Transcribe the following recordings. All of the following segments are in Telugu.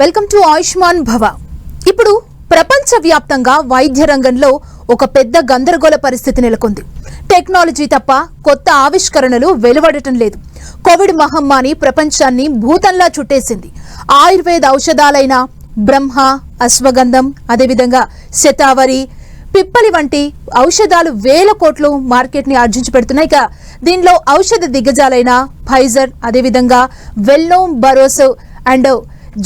వెల్కమ్ టు ఆయుష్మాన్ భవ. ఇప్పుడు ప్రపంచవ్యాప్తంగా వైద్య రంగంలో ఒక పెద్ద గందరగోళ పరిస్థితి నెలకొంది. టెక్నాలజీ తప్ప కొత్త ఆవిష్కరణలు వెలువడటం లేదు. కోవిడ్ మహమ్మారి ప్రపంచాన్ని భూతంలా చుట్టేసింది. ఆయుర్వేద ఔషధాలైన బ్రహ్మ అశ్వగంధం అదేవిధంగా శతావరి పిప్పలి వంటి ఔషధాలు వేల కోట్లు మార్కెట్ని ఆర్జించి పెడుతున్నాయి. ఇక దీనిలో ఔషధ దిగ్గజాలైన ఫైజర్ అదేవిధంగా వెల్నోమ్ బరోసో అండ్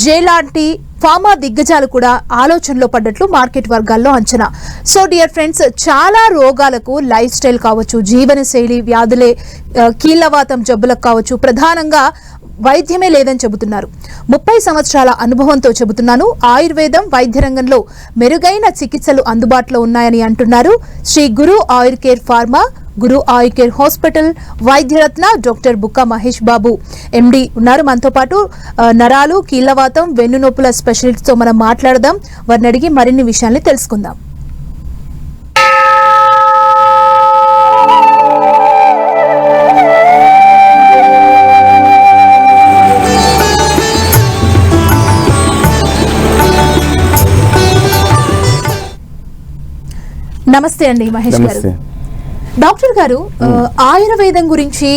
జే లాంటి ఫార్మా దిగ్గజాలు కూడా ఆలోచనలో పడ్డట్లు మార్కెట్ వర్గాల్లో అంచనా. సో డియర్ ఫ్రెండ్స్ చాలా రోగాలకు లైఫ్ స్టైల్ కావచ్చు జీవనశైలి వ్యాధులే కీళ్ళవాతం కీళ్ళవాతం జబ్బులకు కావచ్చు ప్రధానంగా వైద్యమే లేదని చెబుతున్నారు. ముప్పై సంవత్సరాల అనుభవంతో చెబుతున్నాను ఆయుర్వేదం వైద్య రంగంలో మెరుగైన చికిత్సలు అందుబాటులో ఉన్నాయని అంటున్నారు Sri Guru Ayur care pharma Guru Ayur care hospital వైద్యరత్న doctor Bukka Mahesh బాబు. ఎండి ఉన్నారు. మనతో పాటు నరాలు కీళ్ళవాతం వెన్నునొప్పుల స్పెషలిస్ట్తో మనం మాట్లాడదాం. వారిని అడిగి మరిన్ని విషయాల్ని తెలుసుకుందాం. నమస్తే అండి మహేష్ గారు. డాక్టర్ గారు ఆయుర్వేదం గురించి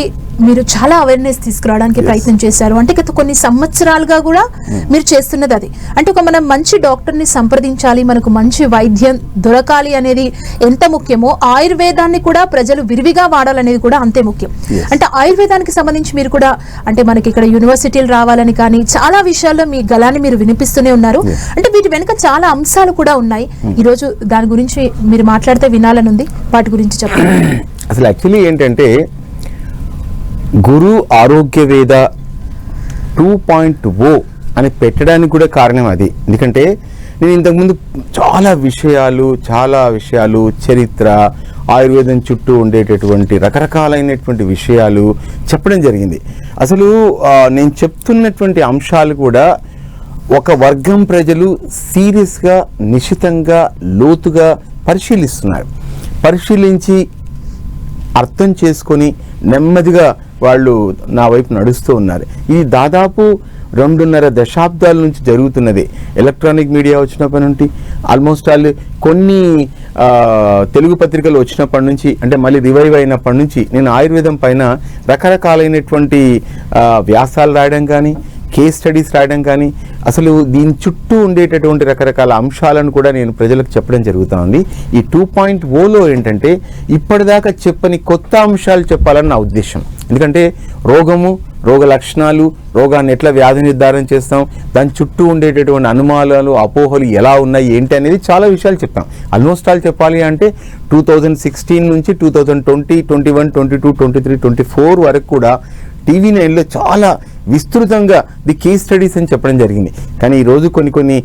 మీరు చాలా అవేర్నెస్ తీసుకురావడానికి ప్రయత్నం చేశారు. అంటే గత కొన్ని సంవత్సరాలుగా కూడా మీరు చేస్తున్నది అది. అంటే ఒక మనం మంచి డాక్టర్ని సంప్రదించాలి మనకు మంచి వైద్యం దొరకాలి అనేది ఎంత ముఖ్యమో ఆయుర్వేదాన్ని కూడా ప్రజలు విరివిగా వాడాలనేది కూడా అంతే ముఖ్యం. అంటే ఆయుర్వేదానికి సంబంధించి మీరు కూడా అంటే మనకి ఇక్కడ యూనివర్సిటీలు రావాలని కానీ చాలా విషయాల్లో మీ గలాన్ని మీరు వినిపిస్తూనే ఉన్నారు. అంటే వీటి వెనుక చాలా అంశాలు కూడా ఉన్నాయి. ఈ రోజు దాని గురించి మీరు మాట్లాడితే వినాలని ఉంది. వాటి గురించి చెప్పండి. అసలు యాక్చువల్లీ ఏంటంటే గురు ఆరోగ్య వేద టూ పాయింట్ ఓ అని పెట్టడానికి కూడా కారణం అది. ఎందుకంటే నేను ఇంతకుముందు చాలా విషయాలు చాలా విషయాలు చరిత్ర ఆయుర్వేదం చుట్టూ ఉండేటటువంటి రకరకాలైనటువంటి విషయాలు చెప్పడం జరిగింది. అసలు నేను చెప్తున్నటువంటి అంశాలు కూడా ఒక వర్గం ప్రజలు సీరియస్గా నిశితంగా లోతుగా పరిశీలిస్తున్నారు. పరిశీలించి అర్థం చేసుకొని నెమ్మదిగా వాళ్ళు నా వైపు నడుస్తూ ఉన్నారు. ఇది దాదాపు రెండున్నర దశాబ్దాల నుంచి జరుగుతున్నది. ఎలక్ట్రానిక్ మీడియా వచ్చినప్పటి నుండి ఆల్మోస్ట్ ఆల్ కొన్ని తెలుగు పత్రికలు వచ్చినప్పటి నుంచి అంటే మళ్ళీ రివైవ్ అయినప్పటి నుంచి నేను ఆయుర్వేదం పైన రకరకాలైనటువంటి వ్యాసాలు రాయడం కానీ కేస్ స్టడీస్ రాయడం కానీ అసలు దీని చుట్టూ ఉండేటటువంటి రకరకాల అంశాలను కూడా నేను ప్రజలకు చెప్పడం జరుగుతుంది. ఈ టూ పాయింట్ ఓలో ఏంటంటే ఇప్పటిదాకా చెప్పని కొత్త అంశాలు చెప్పాలని నా ఉద్దేశం. ఎందుకంటే రోగము రోగ లక్షణాలు రోగాన్ని ఎట్లా వ్యాధి నిర్ధారణ చేస్తాం దాని చుట్టూ ఉండేటటువంటి అనుమానాలు అపోహలు ఎలా ఉన్నాయి ఏంటి అనేది చాలా విషయాలు చెప్పాం ఆల్మోస్ట్ ఆల్ చెప్పాలి అంటే టూ థౌజండ్ సిక్స్టీన్ నుంచి two thousand twenty twenty one twenty two twenty three twenty four వరకు కూడా టీవీ నైన్లో చాలా విస్తృతంగా ది కేస్ స్టడీస్ అని చెప్పడం జరిగింది. కానీ ఈరోజు కొన్ని కొన్ని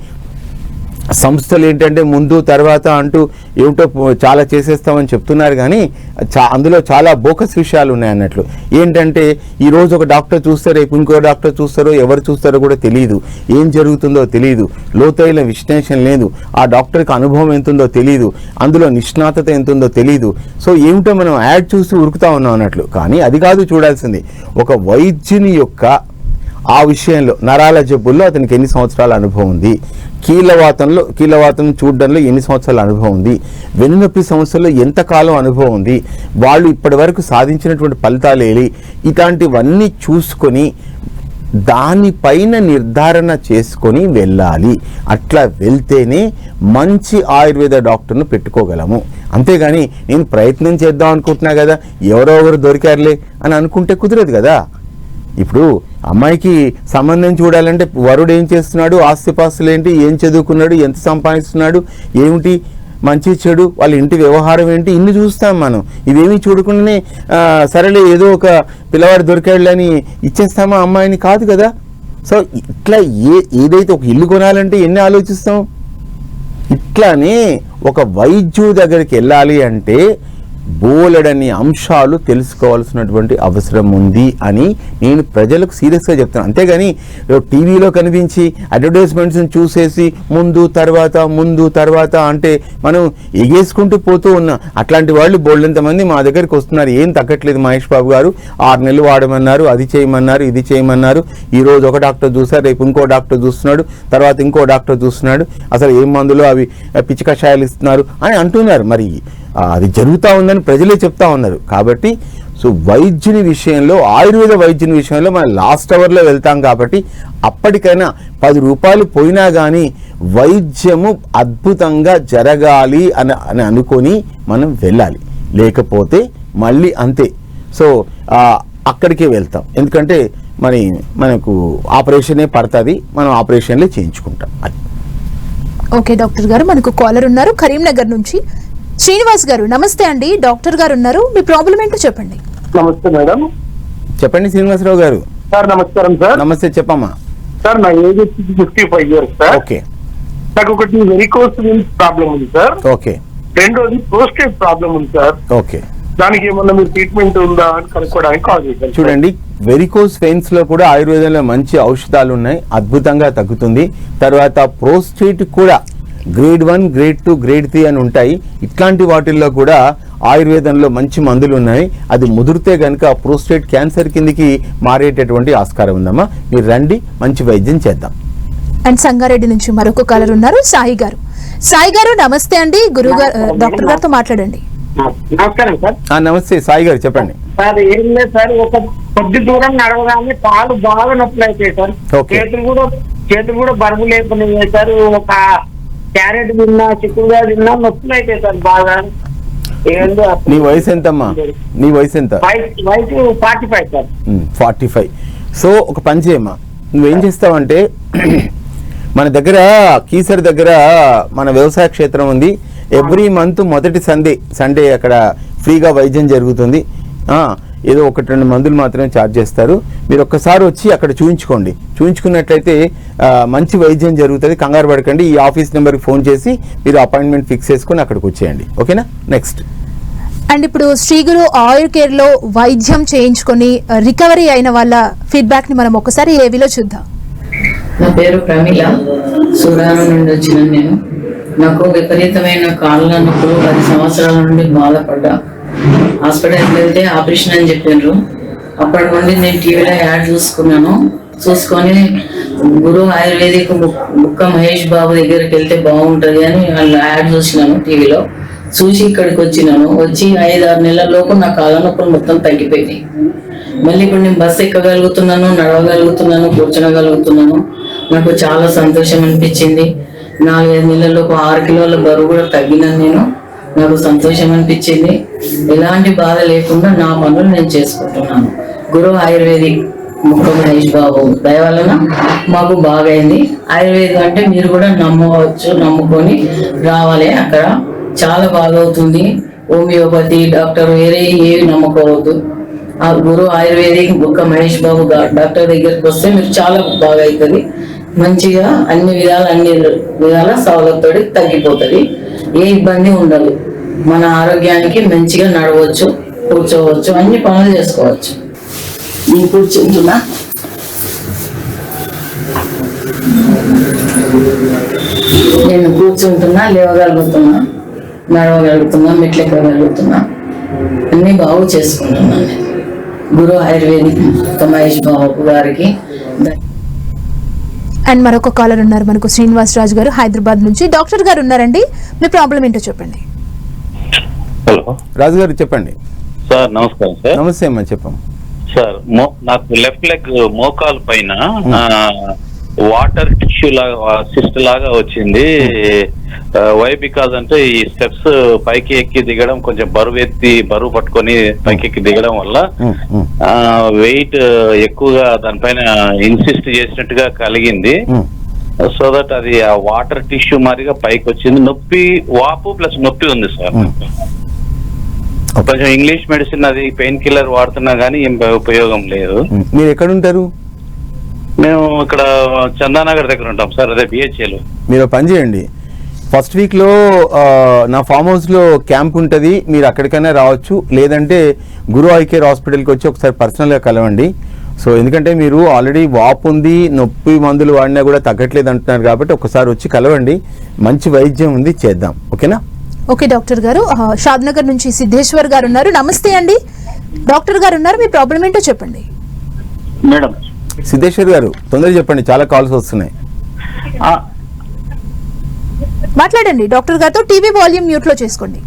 సంస్థలు ఏంటంటే ముందు తర్వాత అంటూ ఏమిటో చాలా చేసేస్తామని చెప్తున్నారు కానీ చా అందులో చాలా బోకస్ విషయాలు ఉన్నాయి అన్నట్లు. ఏంటంటే ఈరోజు ఒక డాక్టర్ చూస్తారు రేపు ఇంకో డాక్టర్ చూస్తారో ఎవరు చూస్తారో కూడా తెలియదు ఏం జరుగుతుందో తెలియదు లోతైన విశ్లేషణ లేదు. ఆ డాక్టర్కి అనుభవం ఎంతుందో తెలియదు అందులో నిష్ణాతత ఎంతుందో తెలియదు సో ఏమిటో మనం యాడ్ చూసి ఉరుకుతా ఉన్నాం అన్నట్లు. కానీ అది కాదు చూడాల్సింది. ఒక వైద్యుని యొక్క ఆ విషయంలో నరాల జబ్బుల్లో అతనికి ఎన్ని సంవత్సరాల అనుభవం ఉంది? కీలవాతంలో కీలవాతం చూడడంలో ఎన్ని సంవత్సరాల అనుభవం ఉంది? వెన్నునొప్పి సమస్యల్లో ఎంతకాలం అనుభవం ఉంది? వాళ్ళు ఇప్పటి వరకు సాధించినటువంటి ఫలితాలు ఏవి? ఇలాంటివన్నీ చూసుకొని దానిపైన నిర్ధారణ చేసుకొని వెళ్ళాలి. అట్లా వెళ్తేనే మంచి ఆయుర్వేద డాక్టర్ను పెట్టుకోగలము. అంతేగాని నేను ప్రయత్నం చేద్దాం అనుకుంటున్నా కదా ఎవరో ఎవరు దొరికారులే అని అనుకుంటే కుదరదు కదా. ఇప్పుడు అమ్మాయికి సంబంధం చూడాలంటే వరుడు ఏం చేస్తున్నాడు? ఆస్తిపాస్తులు ఏంటి? ఏం చదువుకున్నాడు? ఎంత సంపాదిస్తున్నాడు? ఏమిటి? మంచి చెడు? వాళ్ళ ఇంటి వ్యవహారం ఏంటి? ఇన్ని చూస్తాం మనం. ఇవేమీ చూడకుండానే సరేలే ఏదో ఒక పిల్లవాడు దొరికాడులని ఇచ్చేస్తామా అమ్మాయిని? కాదు కదా. సో ఇట్లా ఏ ఏదైతే ఒక ఇల్లు కొనాలంటే ఎన్ని ఆలోచిస్తాం? ఇట్లానే ఒక వైద్యుడి దగ్గరికి వెళ్ళాలి అంటే బోలెడని అంశాలు తెలుసుకోవాల్సినటువంటి అవసరం ఉంది అని నేను ప్రజలకు సీరియస్గా చెప్తాను అంతేగాని టీవీలో కనిపించి అడ్వర్టైజ్మెంట్స్ని చూసేసి ముందు తర్వాత ముందు తర్వాత అంటే మనం ఎగేసుకుంటూ పోతూ ఉన్నాం అట్లాంటి వాళ్ళు బోళ్ళంతమంది మా దగ్గరికి వస్తున్నారు. ఏం తగ్గట్లేదు మహేష్ బాబు గారు. ఆరు నెలలు వాడమన్నారు అది చేయమన్నారు ఇది చేయమన్నారు. ఈరోజు ఒక డాక్టర్ చూసారు రేపు ఇంకో డాక్టర్ చూస్తున్నాడు తర్వాత ఇంకో డాక్టర్ చూస్తున్నాడు. అసలు ఏం మందులు అవి పిచ్చి కషాయాలు ఇస్తున్నారు అని అంటున్నారు. మరి అది జరుగుతూ ఉందని ప్రజలే చెప్తా ఉన్నారు. కాబట్టి సో వైద్యుని విషయంలో ఆయుర్వేద వైద్యుని విషయంలో మనం లాస్ట్ అవర్లో వెళ్తాం కాబట్టి అప్పటికైనా పది రూపాయలు పోయినా కానీ వైద్యము అద్భుతంగా జరగాలి అని అని అనుకొని మనం వెళ్ళాలి. లేకపోతే మళ్ళీ అంతే. సో అక్కడికే వెళ్తాం. ఎందుకంటే మరి మనకు ఆపరేషనే పడుతుంది మనం ఆపరేషన్లే చేయించుకుంటాం. అది. ఓకే డాక్టర్ గారు మనకు కాలర్ ఉన్నారు. కరీంనగర్ నుంచి శ్రీనివాస్ గారు నమస్తే అండి. డాక్టర్ గారు ఉన్నారు. మీ ప్రాబ్లం ఏంటో చెప్పండి. నమస్తే మేడం. చెప్పండి శ్రీనివాసరావు గారు. సార్ నమస్కారం సార్. నమస్తే చెప్పమ్మా. సార్ నా ఏజ్ వచ్చి fifty five years sir. Okay. నాకు ఒకటి వెరికోస్ ప్రాబ్లం ఉంది సార్. ఓకే. రెండోది ప్రోస్టేట్ ప్రాబ్లం ఉంది సార్. ఓకే. దానికి ఏమన్నా మీరు ట్రీట్మెంట్ ఉందా అని కనుక్కోవడానికి కాల్ చేశాను. చూడండి వెరికోస్ వెయిన్స్లో కూడా ఆయుర్వేదంలో మంచి ఔషధాలు ఉన్నాయి. అద్భుతంగా తగ్గుతుంది. తర్వాత ప్రోస్టేట్ కూడా grade one grade two grade three అని ఉంటాయి. ఇట్లాంటి వాటిల్లో కూడా ఆయుర్వేదంలో మంచి మందులు ఉన్నాయి అది ముదిరితే కనుక ప్రోస్టేట్ క్యాన్సర్ కిందికి మారేటటువంటి ఆస్కారం ఉందమ్మా. మీరు రండి మంచి వైద్యం చేద్దాం. అండ్ సంగారెడ్డి నుంచి మరొక కాలర్ ఉన్నారు సాయి గారు. సాయి గారు నమస్తే అండి. గురువు గారు డాక్టర్ గారితో మాట్లాడండి. నమస్కారం సార్. ఆ, నమస్తే సాయి గారు చెప్పండి. సార్ ఏం లేదు సార్ ఒక కొద్ది దూరం నడవగానే కాలు బాగా నొప్పులు అవుతాయి సార్. చేతులు కూడా చేతులు కూడా బరువు లేకుండా సార్. ఒక క్యారెట్ తిన్నా చిక్కుడుగా తిన్నా నొప్పులు అవుతాయి సార్ బాగా. నీ వయసు ఎంతమ్మా? నీ వయసు ఎంత? వయసు forty five sir. Forty five. So ఒక పని చేయమ్మా. నువ్వేం చేస్తావంటే మన దగ్గర కీసరి దగ్గర మన వ్యవసాయ క్షేత్రం ఉంది. ఎవ్రీ మంత్ మొదటి సండే సండే అక్కడ ఫ్రీగా వైద్యం జరుగుతుంది. ఏదో ఒకటి రెండు మందులు మాత్రమే ఛార్జ్ చేస్తారు. మీరు ఒక్కసారి వచ్చి అక్కడ చూయించుకోండి. చూయించుకున్నట్లయితే మంచి వైద్యం జరుగుతుంది. కంగారు పడకండి. ఈ ఆఫీస్ నెంబర్కి ఫోన్ చేసి మీరు అపాయింట్మెంట్ ఫిక్స్ చేసుకొని అక్కడికి వచ్చేయండి. ఓకేనా? నెక్స్ట్ అండ్ ఇప్పుడు శ్రీగురు ఆయుర్ కేర్లో వైద్యం చేయించుకొని రికవరీ అయిన వాళ్ళ ఫీడ్బ్యాక్ని మనం ఒకసారి ఏవిలో చూద్దాం. నా పేరు ప్రమీల. సూరారం నుండి వచ్చిన నేను. నాకు విపరీతమైన కాళ్ళ నొప్పులు పది సంవత్సరాల నుండి బాధపడ్డా. హాస్పిటల్కి వెళ్తే ఆపరేషన్ అని చెప్పారు అప్పటి నుండి నేను టీవీలో యాడ్ చూసుకున్నాను. చూసుకొని గురు ఆయుర్వేదిక్ బుక్క మహేష్ బాబు దగ్గరికి వెళ్తే బాగుంటుంది అని వాళ్ళు యాడ్ చూసినాను టీవీలో. చూసి ఇక్కడికి వచ్చినాను. వచ్చి ఐదు ఆరు నెలల లోపు నా కాళ్ళ నొప్పులు మొత్తం తగ్గిపోయింది మళ్ళీ ఇప్పుడు నేను బస్సు ఎక్కగలుగుతున్నాను నడవగలుగుతున్నాను కూర్చోగలుగుతున్నాను. నాకు చాలా సంతోషం అనిపించింది. నాలుగైదు నెలల్లోపు ఆరు కిలోల బరువు కూడా తగ్గినాను నేను. నాకు సంతోషం అనిపించింది. ఎలాంటి బాధ లేకుండా నా పనులు నేను చేసుకుంటున్నాను. గురు ఆయుర్వేదిక్ ముఖ్య మహేష్ బాబు దయ వలన మాకు బాగైంది. ఆయుర్వేదం అంటే మీరు కూడా నమ్మవచ్చు నమ్ముకొని రావాలి. అక్కడ చాలా బాగవుతుంది. హోమియోపతి డాక్టర్ వేరే ఏవి నమ్ముకోవద్దు ఆ గురు ఆయుర్వేదిక్ బుక్క మహేష్ బాబు డాక్టర్ దగ్గరికి వస్తే మీరు చాలా బాగా అవుతుంది మంచిగా అన్ని విధాలు అన్ని విధాల సౌలభ్యతోటి తగ్గిపోతుంది. ఏ ఇబ్బంది ఉండదు. మన ఆరోగ్యానికి మంచిగా నడవచ్చు కూర్చోవచ్చు అన్ని పనులు చేసుకోవచ్చు నేను కూర్చుంటున్నా నేను కూర్చుంటున్నా లేవగలుగుతున్నా నడవగలుగుతున్నా మెట్లెక్కగలుగుతున్నా అన్ని బాగు చేసుకుంటున్నాను నేను. గురు ఆయుర్వేదిక్ మహేష్ బాబు గారికి. అండ్ మరొక కాలర్ ఉన్నారు మనకు శ్రీనివాస్ రాజు గారు హైదరాబాద్ నుంచి డాక్టర్ గారు ఉన్నారండి మీ ప్రాబ్లం ఏంటో చెప్పండి హలో. రాజు గారు చెప్పండి. సార్ నమస్కారం సార్. నమస్తే అమ్మా చెప్పమ్మా సార్ నాకు లెఫ్ట్ లెగ్ మోకాలు పైన వాటర్ టిష్యూ లాగా సిస్ట్ లాగా వచ్చింది. వై? బికాజ్ అంటే ఈ స్టెప్స్ పైకి ఎక్కి దిగడం కొంచెం బరువు ఎత్తి బరువు పట్టుకొని పైకి ఎక్కి దిగడం వల్ల వెయిట్ ఎక్కువగా దానిపైన ఇన్సిస్ట్ చేసినట్టుగా కలిగింది. సో దట్ అది ఆ వాటర్ టిష్యూ మాదిరిగా పైకి వచ్చింది. నొప్పి వాపు ప్లస్ నొప్పి ఉంది సార్. కొంచెం ఇంగ్లీష్ మెడిసిన్ అది పెయిన్ కిల్లర్ వాడుతున్నా గానీ ఏం ఉపయోగం లేదు. మీరు ఎక్కడ ఉంటారు మేము ఇక్కడ చందానగర్ దగ్గర ఉంటాం సార్ అదే బిహెచ్ఎల్ మీరు పని చేయండి. ఫస్ట్ వీక్లో నా ఫామ్ హౌస్లో క్యాంప్ ఉంటుంది మీరు అక్కడికైనా రావచ్చు లేదంటే గురు ఐ కేర్ హాస్పిటల్కి వచ్చి ఒకసారి పర్సనల్గా కలవండి. సో ఎందుకంటే మీరు ఆల్రెడీ వాపు ఉంది నొప్పి మందులు వాడినా కూడా తగ్గట్లేదు అంటున్నారు కాబట్టి ఒకసారి వచ్చి కలవండి. మంచి వైద్యం ఉంది చేద్దాం. ఓకేనా? ఓకే డాక్టర్ గారు. ఆ, షాద్నగర్ నుంచి సిద్ధేశ్వర్ గారు ఉన్నారు. నమస్తే అండి. డాక్టర్ గారు ఉన్నారు. మీ ప్రాబ్లం ఏంటో చెప్పండి. మేడం. సిద్ధేశ్వర్ గారు తొందరగా చెప్పండి. చాలా కాల్స్ వస్తున్నాయి. మాట్లాడండి. డాక్టర్ గారితో టీవీ వాల్యూమ్ మ్యూట్లో చేసుకోండి.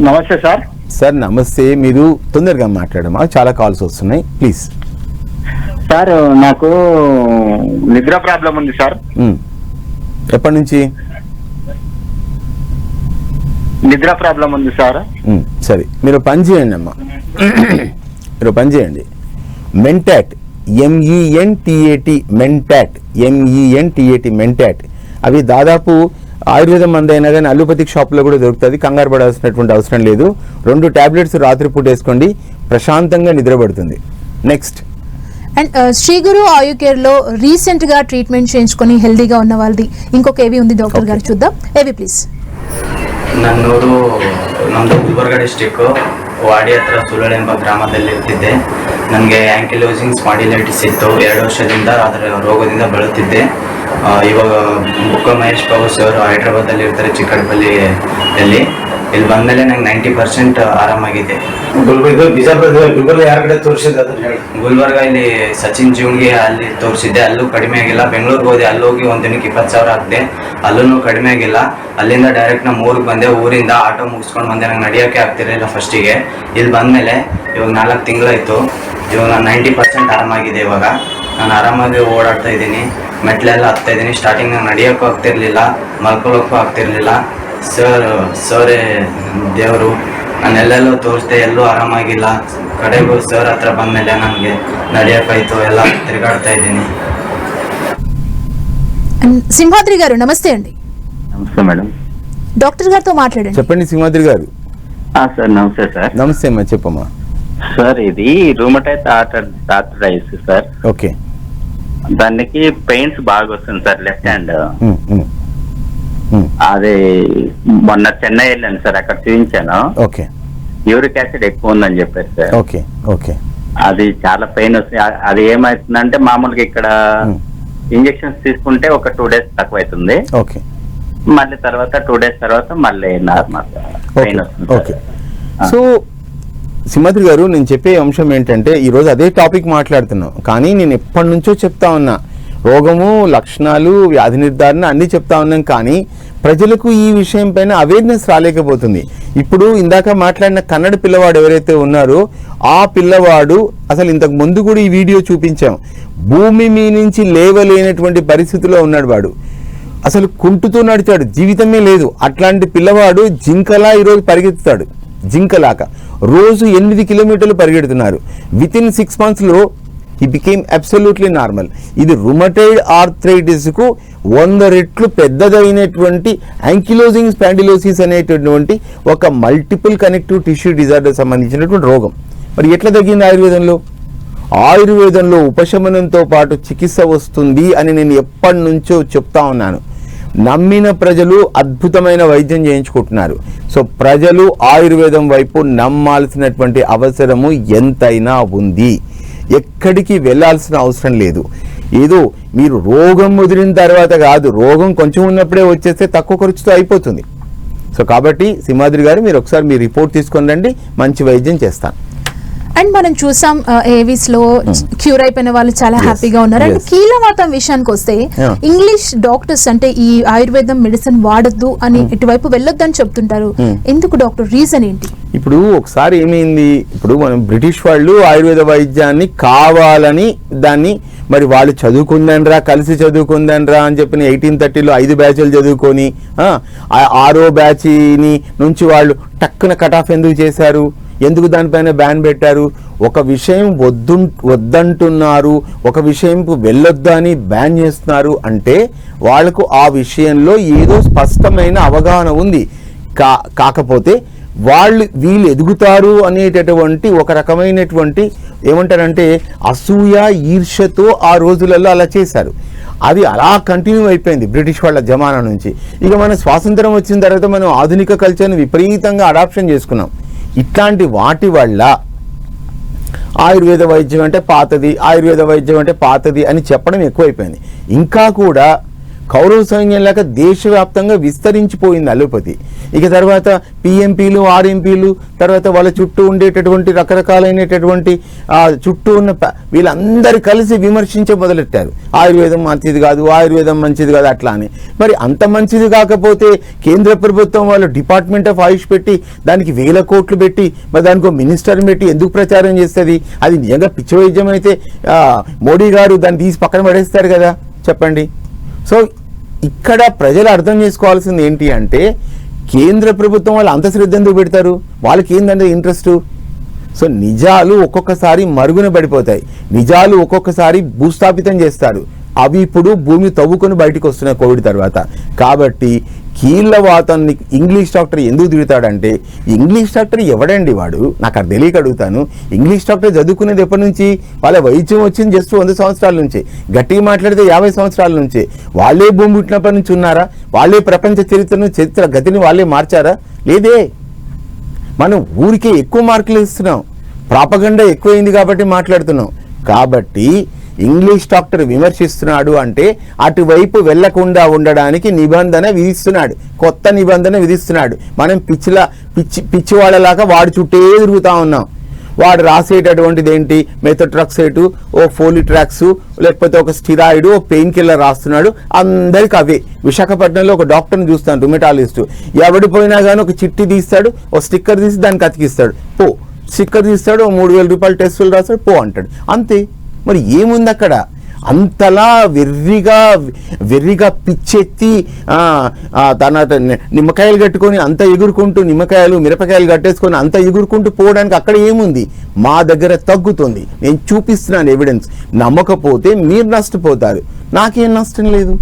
నమస్తే సార్. సార్ నమస్తే. మీరు తొందరగా మాట్లాడమా? చాలా కాల్స్ వస్తున్నాయి. ప్లీజ్. సార్ నాకు నిద్ర ప్రాబ్లం ఉంది సార్. ఎప్పటి నుంచి? నిద్ర ప్రాబ్లం ఉంది సార్. సరే. మీరు పని చేయండి అమ్మా. మీరు పని చేయండి. మెంటాట్ ఎంఈఎన్టీఏటి మెంటాట్ ఎంఈఎన్టీఏటి మెంటాట్. అవి దాదాపు ఆయుర్వేదం మంది అయినా కానీ అలోపతిక్ షాప్లో కూడా దొరుకుతుంది. కంగారు పడాల్సినటువంటి అవసరం లేదు. రెండు టాబ్లెట్స్ రాత్రిపూట వేసుకోండి. ప్రశాంతంగా నిద్రపడుతుంది. నెక్స్ట్ అండ్ శ్రీ గురు ఆయు కేర్లో రీసెంట్గా ట్రీట్మెంట్ చేయించుకొని హెల్దీగా ఉన్న వాళ్ళది. ఇంకొక ఏవి ఉంది డాక్టర్ గారు చూద్దాం. ఏవి ప్లీజ్ ನನ್ನೂರು ನಮ್ಮದು ಗುಲ್ಬರ್ಗ ಡಿಸ್ಟಿಕ್ಕು ವಾಡಿ ಹತ್ರ ಎಂಬ ಗ್ರಾಮದಲ್ಲಿ ಇರ್ತಿದ್ದೆ. ನನಗೆ ಆ್ಯಂಕಿಲೋಸಿಂಗ್ ಸ್ಪಾಂಡಿಲೈಟಿಸ್ ಇತ್ತು. ಎರಡು ವರ್ಷದಿಂದ ಅದರ ರೋಗದಿಂದ ಬಳುತ್ತಿದ್ದೆ ಇವಾಗ ಬುಕ್ಕ ಮಹೇಶ್ ಬಾಬು ಸರ್ ಹೈದ್ರಾಬಾದಲ್ಲಿ ಇರ್ತಾರೆ ಚಿಕ್ಕಡಪಲ್ಲಿಯಲ್ಲಿ ಇಲ್ಲಿ ಬಂದಮೇಲೆ ನಂಗೆ ನೈಂಟಿ ಪರ್ಸೆಂಟ್ ಆರಾಮಾಗಿದೆ. ಗುಲ್ಬರ್ಗ ಬಿಜಾಪುರ ಗುಲ್ಬರ್ಗ ಯಾರ ಕಡೆ ತೋರಿಸಿದ್ದೆ ಅದನ್ನ ಹೇಳಿ. ಗುಲ್ಬರ್ಗ ಇಲ್ಲಿ ಸಚಿನ್ ಜೀವನ್ಗೆ ಅಲ್ಲಿ ತೋರಿಸಿದ್ದೆ ಅಲ್ಲೂ ಕಡಿಮೆ ಆಗಿಲ್ಲ. ಬೆಂಗಳೂರಿಗೆ ಹೋದೆ ಅಲ್ಲಿ ಹೋಗಿ ಒಂದು ದಿನಕ್ಕೆ ಇಪ್ಪತ್ತು ಸಾವಿರ ಹಾಕಿದೆ. ಅಲ್ಲೂ ಕಡಿಮೆ ಆಗಿಲ್ಲ. ಅಲ್ಲಿಂದ ಡೈರೆಕ್ಟ್ ನಮ್ಮ ಊರಿಗೆ ಬಂದೆ ಊರಿಂದ ಆಟೋ ಮುಗಿಸ್ಕೊಂಡು ಬಂದೆ. ನಂಗೆ ನಡೆಯೋಕ್ಕೆ ಆಗ್ತಿರಲಿಲ್ಲ ಫಸ್ಟಿಗೆ ಇಲ್ಲಿ ಬಂದಮೇಲೆ ಇವಾಗ ನಾಲ್ಕು ತಿಂಗಳಾಯಿತು. ಇವಾಗ ನಾನು ನೈಂಟಿ ಪರ್ಸೆಂಟ್ ಆರಾಮಾಗಿದೆ ಇವಾಗ. ನಾನು ಆರಾಮಾಗಿ ಓಡಾಡ್ತಾ ಇದ್ದೀನಿ. ಮೆಟ್ಲೆಲ್ಲ ಹತ್ತಾ ಇದ್ದೀನಿ. ಸ್ಟಾರ್ಟಿಂಗ್ ನಂಗೆ ನಡೆಯೋಕ್ಕೂ ಆಗ್ತಿರ್ಲಿಲ್ಲ. ಮಲ್ಕೊಳ್ಳೋಕ್ಕೂ ಆಗ್ತಿರ್ಲಿಲ್ಲ. ಸರ್ ಸರೇ ದೇವರು ನಾನು ಎಲ್ಲೆಲ್ಲೋ ತೋರಿಸ್ದೆ ಎಲ್ಲೂ ಆರಾಮಾಗಿಲ್ಲ ಕಡೆಗೂ ಸರ್ ಹತ್ರ ಬಂದಮೇಲೆ ನನಗೆ ನಡೆಯೋಕ್ಕಾಯ್ತು ಎಲ್ಲ ತಿರುಗಾಡ್ತಾ ಇದ್ದೀನಿ అండ్ సింహాద్రి గారు నమస్తే అండి నమస్తే మేడం డాక్టర్ గారితో మాట్లాడండి చెప్పండి సింహాద్రి గారు సార్ నమస్తే సార్ నమస్తే అమ్మా చెప్పమ్మా సార్ ఇది రూమటైట్ ఆర్థరైటిస్ సార్ ఓకే దానికి పెయిన్స్ బాగా వస్తుంది సార్ లెఫ్ట్ హ్యాండ్ మ్, మ్. మ్, అది మొన్న చెన్నై వెళ్ళాను సార్ అక్కడ చూపించాను ఓకే. యూరిక్ యాసిడ్ ఎక్కువ ఉందని చెప్పారు సార్. Okay okay. అది చాలా పెయిన్ వస్తుంది. అది ఏమవుతుందంటే మామూలుగా ఇక్కడ. ఇంజెక్షన్స్ తీసుకుంటే ఒక టూ డేస్ తక్కువ అవుతుంది ఓకే. మళ్ళీ తర్వాత టూ డేస్ తర్వాత మళ్ళీ నార్మల్ పెయిన్ వస్తుంది ఓకే. సో సింహాద్రి గారు నేను చెప్పే అంశం ఏంటంటే ఈరోజు అదే టాపిక్ మాట్లాడుతున్నాం. కానీ నేను ఎప్పటి నుంచో చెప్తా ఉన్నా రోగము లక్షణాలు వ్యాధి నిర్ధారణ అన్నీ చెప్తా ఉన్నాం కానీ ప్రజలకు ఈ విషయం పైన అవేర్నెస్ రాలేకపోతుంది. ఇప్పుడు ఇందాక మాట్లాడిన కన్నడ పిల్లవాడు ఎవరైతే ఉన్నారో ఆ పిల్లవాడు అసలు ఇంతకు ముందు కూడా ఈ వీడియో చూపించాం. భూమి మీ నుంచి లేవలేనటువంటి పరిస్థితిలో ఉన్నాడు వాడు. అసలు కుంటుతూ నడిచాడు. జీవితమే లేదు. అట్లాంటి పిల్లవాడు జింకలా ఈరోజు పరిగెత్తుతాడు. జింకలాక రోజు ఎనిమిది కిలోమీటర్లు పరిగెడుతున్నారు. విత్ ఇన్ సిక్స్ మంత్స్లో ఈ బికేమ్ అబ్సల్యూట్లీ నార్మల్ ఇది రుమటైడ్ ఆర్థరైటిస్కు వంద రెట్లు పెద్దదైనటువంటి యాంకిలోజింగ్ స్పాండిలోసిస్ అనేటటువంటి ఒక మల్టిపుల్ కనెక్టివ్ టిష్యూ డిజార్డర్ సంబంధించినటువంటి రోగం. మరి ఎట్లా తగ్గింది ఆయుర్వేదంలో? ఆయుర్వేదంలో ఉపశమనంతో పాటు చికిత్స వస్తుంది అని నేను ఎప్పటి నుంచో చెప్తా ఉన్నాను. నమ్మిన ప్రజలు అద్భుతమైన వైద్యం చేయించుకుంటున్నారు. సో ప్రజలు ఆయుర్వేదం వైపు నమ్మాల్సినటువంటి అవసరము ఎంతైనా ఉంది. ఎక్కడికి వెళ్ళాల్సిన అవసరం లేదు. ఏదో మీరు రోగం ముదిరిన తర్వాత కాదు రోగం కొంచెం ఉన్నప్పుడే వచ్చేస్తే తక్కువ ఖర్చుతో అయిపోతుంది. సో కాబట్టి సింహాద్రి గారు మీరు ఒకసారి మీ రిపోర్ట్ తీసుకొని రండి మంచి వైద్యం చేస్తాను. అండ్ మనం చూసాం ఏవీస్లో క్యూర్ అయిపోయిన వాళ్ళు చాలా హ్యాపీగా ఉన్నారు. అండ్. కీలవాతం విషయానికి వస్తే. ఇంగ్లీష్ డాక్టర్స్ అంటే ఈ ఆయుర్వేదం మెడిసిన్ వాడద్దు అని ఇటువైపు వెళ్ళొద్దు అని చెప్తుంటారు. Hmm. ఎందుకు డాక్టర్? రీజన్ ఏంటి? ఇప్పుడు ఒకసారి ఏమైంది? ఇప్పుడు మనం బ్రిటిష్ వాళ్ళు ఆయుర్వేద వైద్యాన్ని కావాలని దాన్ని మరి వాళ్ళు చదువుకుందనరా కలిసి చదువుకుందనరా అని చెప్పిన ఎయిటీన్ థర్టీలో ఐదు బ్యాచ్లు చదువుకొని ఆరో బ్యాచ్ని నుంచి వాళ్ళు టక్కున కట్ ఆఫ్ ఎందుకు చేశారు? ఎందుకు దానిపైన బ్యాన్ పెట్టారు? ఒక విషయం వద్దు వద్దంటున్నారు ఒక విషయం వెళ్ళొద్దు అని బ్యాన్ చేస్తున్నారు అంటే వాళ్ళకు ఆ విషయంలో ఏదో స్పష్టమైన అవగాహన ఉంది. కా కాకపోతే వాళ్ళు వీళ్ళు ఎదుగుతారు అనేటటువంటి ఒక రకమైనటువంటి ఏమంటారంటే అసూయ ఈర్ష్యతో ఆ రోజులలో అలా చేశారు. అది అలా కంటిన్యూ అయిపోయింది బ్రిటిష్ వాళ్ళ జమానా నుంచి. ఇక మన స్వాతంత్రం వచ్చిన తర్వాత మనం ఆధునిక కల్చర్ని విపరీతంగా అడాప్షన్ చేసుకున్నాం. ఇట్లాంటి వాటి వల్ల ఆయుర్వేద వైద్యం అంటే పాతది ఆయుర్వేద వైద్యం అంటే పాతది అని చెప్పడం ఎక్కువైపోయింది. ఇంకా కూడా కౌరవ సైన్యం లేక దేశవ్యాప్తంగా విస్తరించిపోయింది అలోపతి. ఇక తర్వాత పిఎంపీలు ఆర్ఎంపీలు తర్వాత వాళ్ళ చుట్టూ ఉండేటటువంటి రకరకాలైనటువంటి ఆ, చుట్టూ ఉన్న వీళ్ళందరూ కలిసి విమర్శించ మొదలెట్టారు. ఆయుర్వేదం మంచిది కాదు ఆయుర్వేదం మంచిది కాదు అట్లా అని. మరి అంత మంచిది కాకపోతే కేంద్ర ప్రభుత్వం వాళ్ళు డిపార్ట్మెంట్ ఆఫ్ ఆయుష్ పెట్టి దానికి వేల కోట్లు పెట్టి మరి దానికి ఒక మినిస్టర్ని పెట్టి ఎందుకు ప్రచారం చేస్తుంది? అది నిజంగా పిచ్చవైద్యం అయితే మోడీ గారు దాన్ని తీసి పక్కన పడేస్తారు కదా. చెప్పండి. సో ఇక్కడ ప్రజలు అర్థం చేసుకోవాల్సింది ఏంటి అంటే కేంద్ర ప్రభుత్వం వాళ్ళు అంత శ్రద్ధ ఎందుకు పెడతారు? వాళ్ళకి ఏంటంటే ఇంట్రెస్ట్ సో నిజాలు ఒక్కొక్కసారి మరుగున పడిపోతాయి. నిజాలు ఒక్కొక్కసారి భూస్థాపితం చేస్తారు అవి ఇప్పుడు భూమి తవ్వుకొని బయటకు వస్తున్నాయి కోవిడ్ తర్వాత. కాబట్టి కీళ్ళ వాతాన్ని ఇంగ్లీష్ డాక్టర్ ఎందుకు తిడతాడంటే ఇంగ్లీష్ డాక్టర్ ఎవడండి వాడు? నాకు అది తెలియక అడుగుతాను. ఇంగ్లీష్ డాక్టర్ చదువుకునేది ఎప్పటి నుంచి? వాళ్ళ వైద్యం వచ్చింది జస్ట్ వంద సంవత్సరాల నుంచి. గట్టిగా మాట్లాడితే యాభై సంవత్సరాల నుంచి. వాళ్ళే భూమి పుట్టినప్పటి నుంచి ఉన్నారా? వాళ్ళే ప్రపంచ చరిత్రను చరిత్ర గతిని వాళ్ళే మార్చారా? లేదే. మనం ఊరికే ఎక్కువ మార్కులు ఇస్తున్నాం. ప్రాపగండా ఎక్కువైంది కాబట్టి మాట్లాడుతున్నాం. కాబట్టి ఇంగ్లీష్ డాక్టర్ విమర్శిస్తున్నాడు అంటే అటువైపు వెళ్ళకుండా ఉండడానికి నిబంధన విధిస్తున్నాడు. కొత్త నిబంధన విధిస్తున్నాడు. మనం పిచ్చిలా పిచ్చి పిచ్చివాళ్ళలాగా వాడి చుట్టే తిరుగుతా ఉన్నాం. వాడు రాసేటటువంటిది ఏంటి? మెథోట్రాక్సైట్ ఓ ఫోలిట్రాక్స్ లేకపోతే ఒక స్టిరాయిడ్ ఓ పెయిన్ కిల్లర్ రాస్తున్నాడు. అందరికి అవే. విశాఖపట్నంలో ఒక డాక్టర్ని చూస్తాను రుమెటాలజిస్ట్. ఎవడిపోయినా కానీ ఒక చిట్టి తీస్తాడు ఓ స్టిక్కర్ తీసి దానికి అతికిస్తాడు. పో. స్టిక్కర్ తీస్తాడు ఓ మూడు వేల రూపాయలు టెస్టులు రాస్తాడు పో అంటాడు. అంతే. మరి ఏముంది అక్కడ అంతలా వెర్రిగా వెర్రిగా పిచ్చెత్తి తన నిమ్మకాయలు కట్టుకొని అంత ఎగురుకుంటూ నిమ్మకాయలు మిరపకాయలు కట్టేసుకొని అంత ఎగురుకుంటూ పోవడానికి అక్కడ ఏముంది? మా దగ్గర తగ్గుతుంది. నేను చూపిస్తున్నాను ఎవిడెన్స్ నమ్మకపోతే మీరు నష్టపోతారు. నాకేం నష్టం లేదు?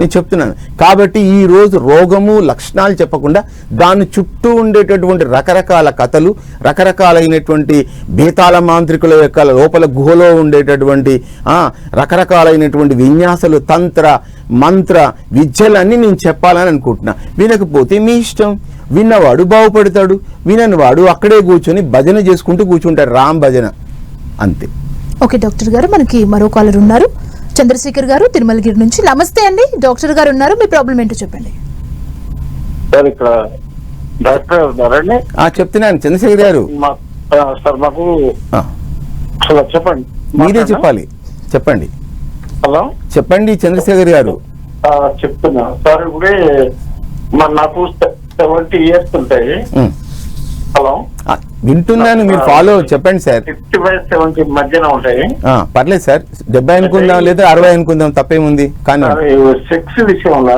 నేను చెప్తున్నాను. కాబట్టి ఈరోజు రోగము లక్షణాలు చెప్పకుండా దాని చుట్టూ ఉండేటటువంటి రకరకాల కథలు రకరకాలైనటువంటి బేతాల మాంత్రికుల యొక్క లోపల గుహలో ఉండేటటువంటి రకరకాలైనటువంటి విన్యాసాలు తంత్ర మంత్ర విద్యలన్నీ నేను చెప్పాలని అనుకుంటున్నా. వినకపోతే మీ ఇష్టం. విన్నవాడు బాగుపడతాడు. వినని వాడు అక్కడే కూర్చొని భజన చేసుకుంటూ కూర్చుంటాడు. రామ్ భజన. అంతే. ఓకే డాక్టర్ గారు మనకి మరో కాలర్ ఉన్నారు. చంద్రశేఖర్ గారు తిరుమలగిరి నుంచి. నమస్తే అండి. డాక్టర్ గారు ఉన్నారు. మీ ప్రాబ్లం ఏంటో చెప్పండి. సార్ ఇక్కడ డాక్టర్ ఉన్నారండి. చెప్తున్నాను చంద్రశేఖర్ గారు. సార్ మాకు చెప్పండి. మీరే? చెప్పాలి. చెప్పండి. హలో? చెప్పండి చంద్రశేఖర్ గారు. ఆ, చెప్తున్నా. సార్ ఇప్పుడే మరి నాకు సెవెంటీ ఇయర్స్ ఉంటాయి. వింటున్నాను మీరు ఫాలో చెప్పండి సార్. ఫిఫ్టీ ఫైవ్ సెవెంటీ మధ్యన ఉంటాయి. పర్లేదు సార్. డెబ్బై అనుకుందాం లేదా అరవై అనుకుందాం తప్పేముంది. కానీ సెక్స్ విషయంలో.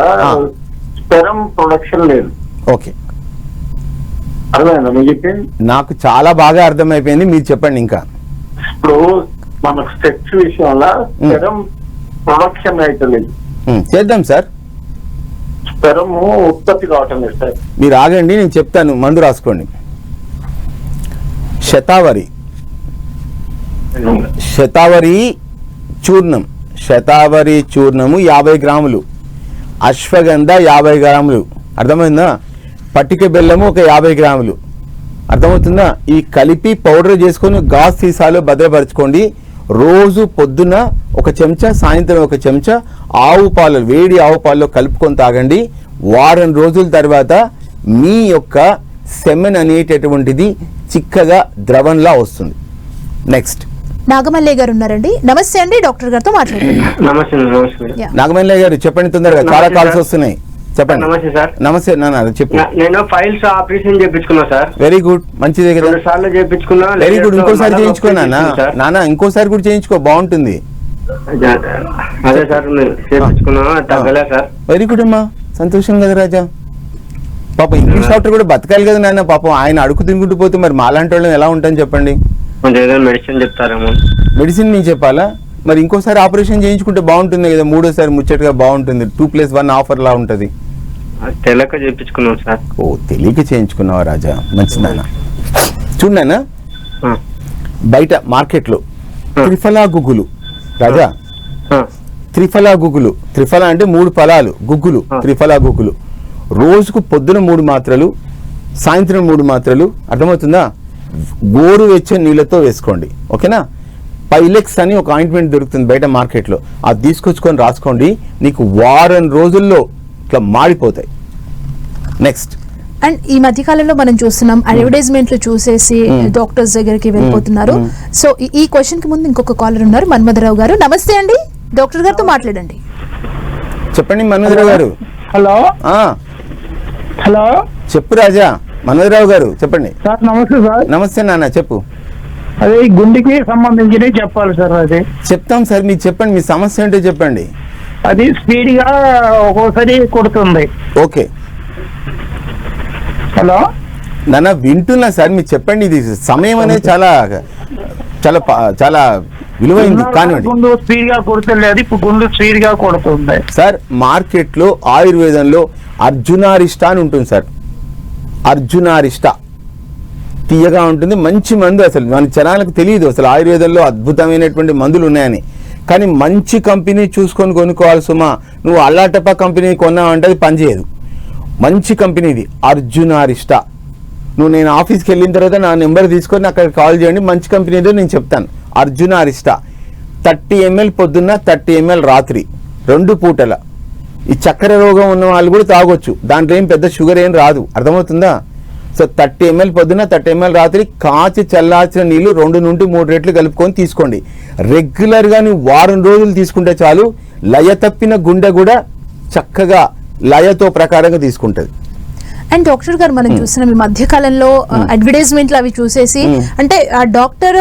స్పెరం ప్రొడక్షన్ లేదు. ఓకే. అర్థమైందా మీకు చెప్పింది? నాకు చాలా బాగా అర్థమైపోయింది మీరు చెప్పండి ఇంకా. ఇప్పుడు మనకు సెక్స్ విషయంలో స్పెరం ప్రొడక్షన్ అయితే లేదు. చేద్దాం సార్. స్పెరము ఉత్పత్తి కావటం లేదు సార్. మీరు ఆగండి నేను చెప్తాను మందు రాసుకోండి. శతావరి. శతావరి చూర్ణం. శతావరి చూర్ణము యాభై గ్రాములు. అశ్వగంధ యాభై గ్రాములు. అర్థమైందా? పట్టిక బెల్లము ఒక యాభై గ్రాములు. అర్థమవుతుందా? ఈ కలిపి పౌడర్ చేసుకొని గాజు సీసాలో భద్రపరచుకోండి. రోజు పొద్దున ఒక చెంచా సాయంత్రం ఒక చెంచా ఆవు పాలు వేడి ఆవు పాలలో కలుపుకొని తాగండి. వారం రోజుల తర్వాత మీ యొక్క సెమెన్ అనేటటువంటిది చిక్కగా ద్రవంలా వస్తుంది. నెక్స్ట్ నాగమల్లయ్య గారు ఉన్నారండి. నమస్తే అండి డాక్టర్ గారితో మాట్లాడండి. నాగమల్లయ్య గారు చెప్పండి తొందరగా. చాలా కాల్స్. వస్తున్నాయి. చెప్పండి. నమస్తే సార్. నమస్తే నాన్న చెప్పు. నేను ఫైల్స్ ఆపరేషన్ చేయించుకున్నా సార్. వెరీ గుడ్ మంచిదే కదా. రెండు సార్లు చేయించుకున్నా వెరీ గుడ్ ఇంకోసారి చేయించుకో నాన్న. నాన్న ఇంకోసారి కూడా చేయించుకో బాగుంటుంది. అదే సార్ నేను చేయించుకున్నా తగ్గలే సార్. వెరీ గుడ్ అమ్మా. సంతోషం కదా రాజా. పాపం ఇంగ్లీష్ డాక్టర్ కూడా బతకాలి కదా నాన్న పాపం ఆయన అడుగు తినుకుంటూ పోతే మరి మాలాంటి వాళ్ళని ఎలా ఉంటాం చెప్పండి. కొంచెం ఏదైనా మెడిసిన్ చెప్తారేమో. మెడిసిన్ నేను చెప్పాలా? మరి ఇంకోసారి ఆపరేషన్ చేయించుకుంటే బాగుంటుంది కదా మూడోసారి ముచ్చటగా బాగుంటుంది. టూ ప్లస్ వన్ ఆఫర్ లా ఉంటుంది. తెలియక చేయించుకున్నాం సార్. ఓ తెలియక చేయించుకున్నావా రాజా? మంచిది నాన్న. చూడు నాన్న. ఆ, బయట మార్కెట్లో త్రిఫలా గుగ్గులు. రాజా. త్రిఫలా గుగ్గులు. త్రిఫల అంటే మూడు ఫలాలు. గుగ్గులు. త్రిఫలా గుగ్గులు. రోజుకు పొద్దున మూడు మాత్రలు సాయంత్రం మూడు మాత్రలు. అర్థమవుతుందా? గోరు వెచ్చని నీళ్ళతో వేసుకోండి. ఓకేనా? పైలెక్స్ అని ఒక ఆయింట్మెంట్ దొరుకుతుంది బయట మార్కెట్లో. అది తీసుకొచ్చుకొని రాసుకోండి. నీకు వారం రోజుల్లో ఇట్లా మాడిపోతాయి. నెక్స్ట్. అండ్ ఈ మధ్య కాలంలో మనం చూస్తున్నాం అడ్వర్టైజ్మెంట్లు చూసేసి డాక్టర్స్ దగ్గరికి వెళ్ళిపోతున్నారు. సో ఈ- క్వశ్చన్కి ముందు ఇంకొక కాలర్ ఉన్నారు మన్మధరావు గారు. నమస్తే అండి. డాక్టర్ గారితో మాట్లాడండి. చెప్పండి మన్మధరావు గారు. హలో. ఆ, హలో? చెప్పు రాజా మన్మధరావు గారు చెప్పండి. సార్ నమస్తే సార్. నమస్తే నాన్న చెప్పు. అదే ఈ గుండెకి సంబంధించినవి చెప్పాలి సార్ అది. చెప్తాం సార్ మీరు చెప్పండి మీ సమస్య ఏంటో చెప్పండి. అది స్పీడ్గా ఒక్కోసారి కొడుతుంది. ఓకే. హలో? నాన్న వింటున్నా సార్ మీరు చెప్పండి ఇది సమయం అనేది చాలా చాలా చాలా విలువైంది కానివ్వండి. గుండు స్పీడ్గా కొడుతుంది ఇప్పుడు గుండు స్పీడ్గా కొడుతుంది. సార్ మార్కెట్లో ఆయుర్వేదంలో అర్జునారిష్ట అని ఉంటుంది సార్. అర్జునారిష్ట. తీయగా ఉంటుంది మంచి మందు అసలు. మన జనాలకు తెలియదు అసలు ఆయుర్వేదంలో అద్భుతమైనటువంటి మందులు ఉన్నాయని. కానీ మంచి కంపెనీ చూసుకొని కొనుక్కోవాలి సుమా. నువ్వు అల్లాటప్ప కంపెనీ కొన్నావంటే అది పనిచేయదు మంచి కంపెనీది అర్జునారిష్ట. నువ్వు నేను ఆఫీస్కి వెళ్ళిన తర్వాత నా నెంబర్ తీసుకొని అక్కడ కాల్ చేయండి మంచి కంపెనీ ఏదో నేను చెప్తాను. అర్జున అరిష్ట థర్టీ ఎంఎల్ పొద్దున్న థర్టీ ఎంఎల్ రాత్రి. రెండు పూటల. ఈ చక్కెర రోగం ఉన్న వాళ్ళు కూడా తాగొచ్చు. దాంట్లో ఏం పెద్ద షుగర్ ఏం రాదు. అర్థమవుతుందా? సో థర్టీ ఎంఎల్ పొద్దున్న థర్టీ ఎంఎల్ రాత్రి కాచి చల్లార్చిన నీళ్ళు రెండు నుండి మూడు రెట్లు కలుపుకొని తీసుకోండి. రెగ్యులర్గా నువ్వు వారం రోజులు తీసుకుంటే చాలు లయ తప్పిన గుండె కూడా చక్కగా లయతో ప్రకారంగా తీసుకుంటుంది. అండ్ డాక్టర్ గారు మనం చూస్తున్నాం ఈ మధ్య కాలంలో అడ్వర్టైజ్మెంట్లు అవి చూసేసి అంటే ఆ డాక్టర్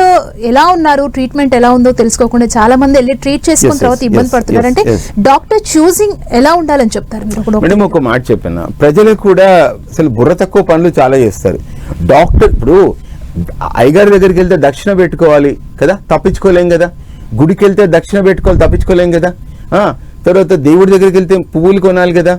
ఎలా ఉన్నారు ట్రీట్మెంట్ ఎలా ఉందో తెలుసుకోకుండా చాలా మంది వెళ్ళి ట్రీట్ చేసుకున్న తర్వాత ఇబ్బంది పడుతున్నారు. అంటే. డాక్టర్ చూసింగ్ ఎలా ఉండాలని చెప్తారు మీరు మేడం ఒక మాట చెప్పిన. ప్రజలు కూడా అసలు బుర్ర తక్కువ పనులు చాలా చేస్తారు. డాక్టర్ ఇప్పుడు అయ్యగారి దగ్గరికి వెళ్తే దక్షిణ పెట్టుకోవాలి కదా తప్పించుకోలేం కదా. గుడికి వెళ్తే దక్షిణ పెట్టుకోవాలి తప్పించుకోలేం కదా. తర్వాత దేవుడి దగ్గరికి వెళ్తే పువ్వులు కొనాలి కదా.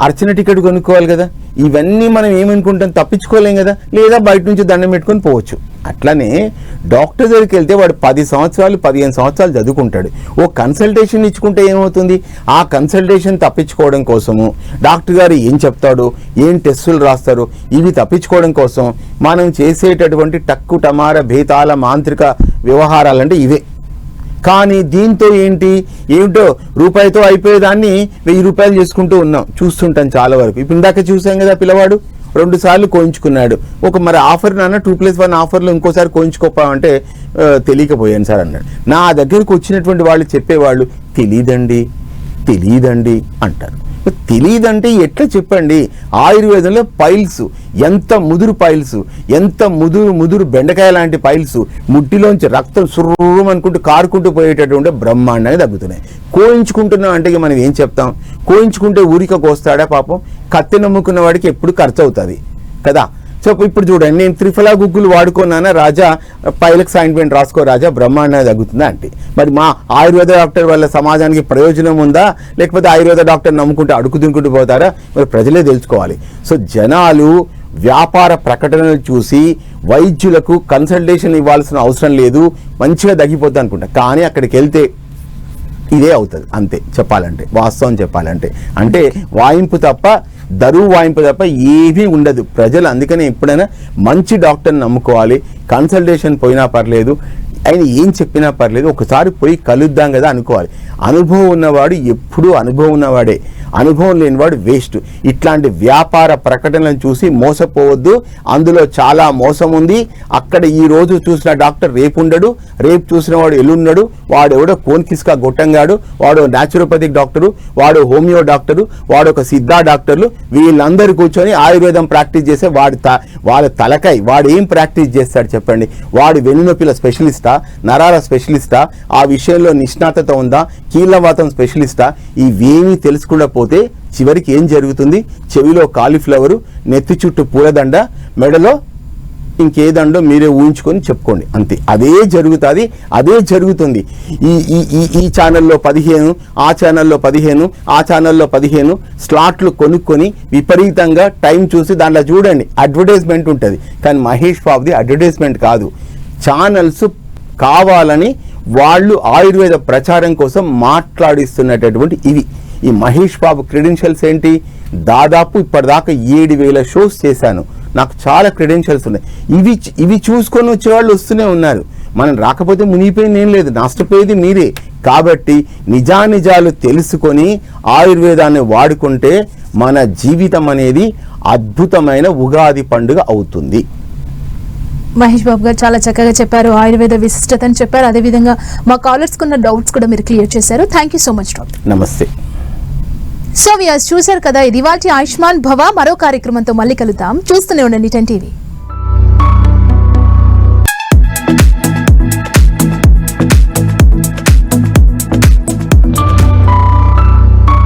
అర్చన టికెట్ కొనుక్కోవాలి కదా. ఇవన్నీ మనం ఏమనుకుంటాం తప్పించుకోలేం కదా. లేదా బయట నుంచి దండం పెట్టుకొని పోవచ్చు. అట్లానే డాక్టర్ దగ్గరికి వెళ్తే వాడు పది సంవత్సరాలు పదిహేను సంవత్సరాలు చదువుకుంటాడు. ఓ కన్సల్టేషన్ ఇచ్చుకుంటే ఏమవుతుంది? ఆ కన్సల్టేషన్ తప్పించుకోవడం కోసము డాక్టర్ గారు ఏం చెప్తాడు? ఏం టెస్టులు రాస్తారు? ఇవి తప్పించుకోవడం కోసం మనం చేసేటటువంటి టక్కు టమార భేతాల మాంత్రిక వ్యవహారాలంటే ఇవే. కానీ దీంతో ఏంటి? ఏమిటో రూపాయితో అయిపోయేదాన్ని వెయ్యి రూపాయలు చేసుకుంటూ ఉన్నాం. చూస్తుంటాం చాలా వరకు. ఇప్పుడు ఇందాక చూసాం కదా పిల్లవాడు రెండు సార్లు కోయించుకున్నాడు. ఒక మరి ఆఫర్ నాన్న టూ ప్లస్ వన్ ఆఫర్లో ఇంకోసారి కోయించుకోపామంటే తెలియకపోయాను సార్ అన్నాడు. నా దగ్గరకు వచ్చినటువంటి వాళ్ళు చెప్పేవాళ్ళు తెలీదండి తెలీదండి అంటారు. తెలియదంటే ఎట్లా చెప్పండి? ఆయుర్వేదంలో పైల్స్ ఎంత ముదురు పైల్స్ ఎంత ముదురు ముదురు బెండకాయ లాంటి పైల్స్ ముట్టిలోంచి రక్తం సుర్రం అనుకుంటూ కారుకుంటూ పోయేటటువంటి బ్రహ్మాండంగా తగ్గుతున్నాయి. కోయించుకుంటున్నాం అంటే మనం ఏం చెప్తాం? కోయించుకుంటే ఊరిక కోస్తాడా పాపం? కత్తి నమ్ముకున్న వాడికి ఎప్పుడు ఖర్చు అవుతుంది కదా? సో ఇప్పుడు చూడండి నేను త్రిఫలా గుగ్గులు వాడుకున్నానా? రాజా పైలకు సాయింట్మెంట్ రాసుకో రాజా బ్రహ్మాండ తగ్గుతుందా అంటే. మరి మా ఆయుర్వేద డాక్టర్ వల్ల సమాజానికి ప్రయోజనం ఉందా? లేకపోతే ఆయుర్వేద డాక్టర్ నమ్ముకుంటే అడుగు పోతారా? మరి ప్రజలే తెలుసుకోవాలి. సో జనాలు వ్యాపార ప్రకటనలు చూసి వైద్యులకు కన్సల్టేషన్ ఇవ్వాల్సిన అవసరం లేదు. మంచిగా తగ్గిపోద్ది అనుకుంటా. కానీ అక్కడికి వెళ్తే ఇదే అవుతుంది. అంతే చెప్పాలంటే. వాస్తవం చెప్పాలంటే. అంటే వాయింపు తప్ప దరువు వాయింపు తప్ప ఏమీ ఉండదు. ప్రజలు అందుకనే ఎప్పుడైనా మంచి డాక్టర్ని నమ్ముకోవాలి. కన్సల్టేషన్ పోయినా పర్లేదు. ఆయన ఏం చెప్పినా పర్లేదు. ఒకసారి పోయి కలుద్దాం కదా అనుకోవాలి. అనుభవం ఉన్నవాడు ఎప్పుడూ అనుభవం ఉన్నవాడే. అనుభవం లేనివాడు వేస్ట్. ఇట్లాంటి వ్యాపార ప్రకటనలను చూసి మోసపోవద్దు. అందులో చాలా మోసం ఉంది. అక్కడ ఈ రోజు చూసిన డాక్టర్ రేపు ఉండడు రేపు చూసిన వాడు ఎల్లున్నాడు వాడు ఎవడో కోన్కిస్కా గొట్టంగాడు. వాడు న్యాచురోపతిక్ డాక్టరు. వాడు హోమియో డాక్టరు. వాడు ఒక సిద్ధా డాక్టర్లు. వీళ్ళందరూ కూర్చొని ఆయుర్వేదం ప్రాక్టీస్ చేసే వాడి త వాళ్ళ తలకాయ వాడు ఏం ప్రాక్టీస్ చేస్తాడు చెప్పండి? వాడు వెన్నునొప్పిల స్పెషలిస్టా? నరాల స్పెషలిస్టా? ఆ విషయంలో నిష్ణాతత ఉందా? కీళ్ళవాతం స్పెషలిస్టా? ఇవేమీ తెలుసుకుండా పోతే చివరికి ఏం జరుగుతుంది? చెవిలో కాలీఫ్లవరు నెత్తి చుట్టూ పూలదండ మెడలో ఇంకేదండో మీరే ఊహించుకొని చెప్పుకోండి. అంతే. అదే జరుగుతుంది అదే జరుగుతుంది. ఈ ఈ ఈ ఈ ఛానల్లో పదిహేను ఆ ఛానల్లో పదిహేను ఆ ఛానల్లో పదిహేను స్లాట్లు కొనుక్కొని విపరీతంగా టైం చూసి దాంట్లో చూడండి. అడ్వర్టైజ్మెంట్ ఉంటుంది. కానీ మహేష్ బాబుది అడ్వర్టైజ్మెంట్ కాదు. ఛానల్స్ కావాలని వాళ్ళు ఆయుర్వేద ప్రచారం కోసం మాట్లాడిస్తున్నటువంటి ఇవి ఈ మహేష్ బాబు క్రెడెన్షియల్స్ ఏంటి? దాదాపు ఇప్పటిదాకా ఏడు వేల షోస్ చేశాను. నాకు చాలా క్రెడెన్షియల్స్ ఉన్నాయి. ఇవి ఇవి చూసుకొని వచ్చేవాళ్ళు వస్తూనే ఉన్నారు. మనం రాకపోతే మునిగిపోయింది ఏం లేదు. నష్టపోయేది మీరే. కాబట్టి నిజానిజాలు తెలుసుకొని ఆయుర్వేదాన్ని వాడుకుంటే మన జీవితం అనేది అద్భుతమైన ఉగాది పండుగ అవుతుంది. మహేష్ బాబు గారు చాలా చక్కగా చెప్పారు. ఆయుర్వేద విశిష్టతని చెప్పారు. అదేవిధంగా మా కాలర్స్ కున్న డౌట్స్ కూడా మీరు క్లియర్ చేశారు. Thank you so much doctor నమస్తే. సో వ్యూస్ చూశారు కదా ఇది వాటి ఆయుష్మాన్ భవ మరో కార్యక్రమంతో మళ్ళీ కలుద్దాం. చూస్తూనే ఉండండి టెన్ టీవీ.